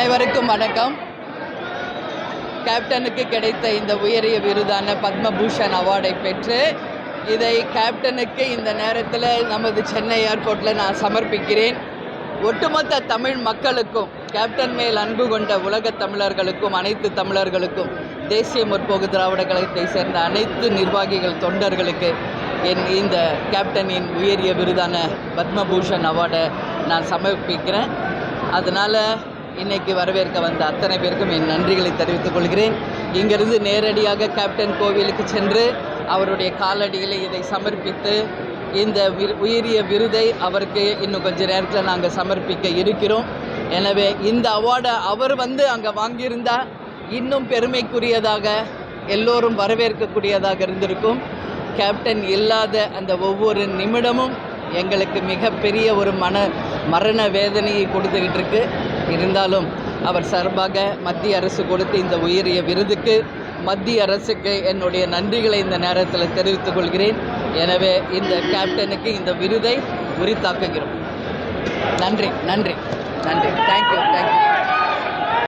அனைவருக்கும் வணக்கம். கேப்டனுக்கு கிடைத்த இந்த உயரிய விருதான பத்மபூஷன் அவார்டை பெற்று இதை கேப்டனுக்கு இந்த நேரத்தில் நமது சென்னை ஏர்போர்ட்டில் நான் சமர்ப்பிக்கிறேன். ஒட்டுமொத்த தமிழ் மக்களுக்கும் கேப்டன் மேல் அன்பு கொண்ட உலகத் தமிழர்களுக்கும் அனைத்து தமிழர்களுக்கும் தேசிய முற்போக்கு திராவிட கழகத்தை சேர்ந்த அனைத்து நிர்வாகிகள் தொண்டர்களுக்கு என் இந்த கேப்டனின் உயரிய விருதான பத்மபூஷன் அவார்டை நான் சமர்ப்பிக்கிறேன். அதனால் இன்னைக்கு வரவேற்க வந்த அத்தனை பேருக்கும் என் நன்றிகளை தெரிவித்துக் கொள்கிறேன். இங்கிருந்து நேரடியாக கேப்டன் கோவிலுக்கு சென்று அவருடைய காலடியில் இதை சமர்ப்பித்து இந்த உயரிய விருதை அவருக்கு இன்னும் கொஞ்ச நேரத்தில் நாங்கள் சமர்ப்பிக்க இருக்கிறோம். எனவே இந்த அவார்டை அவர் வந்து அங்கே வாங்கியிருந்தால் இன்னும் பெருமைக்குரியதாக எல்லோரும் வரவேற்கக்கூடியதாக இருந்திருக்கும். கேப்டன் இல்லாத அந்த ஒவ்வொரு நிமிடமும் எங்களுக்கு மிகப்பெரிய ஒரு மன மரண வேதனையை கொடுத்துக்கிட்டு இருக்குது இருந்தாலும் அவர் சார்பாக மத்திய அரசு கொடுத்த இந்த உயரிய விருதுக்கு மத்திய அரசுக்கு என்னுடைய நன்றிகளை இந்த நேரத்தில் தெரிவித்துக் கொள்கிறேன். எனவே இந்த கேப்டனுக்கு இந்த விருதை உரித்தாக்குகிறோம். நன்றி நன்றி நன்றி. Thank you thank you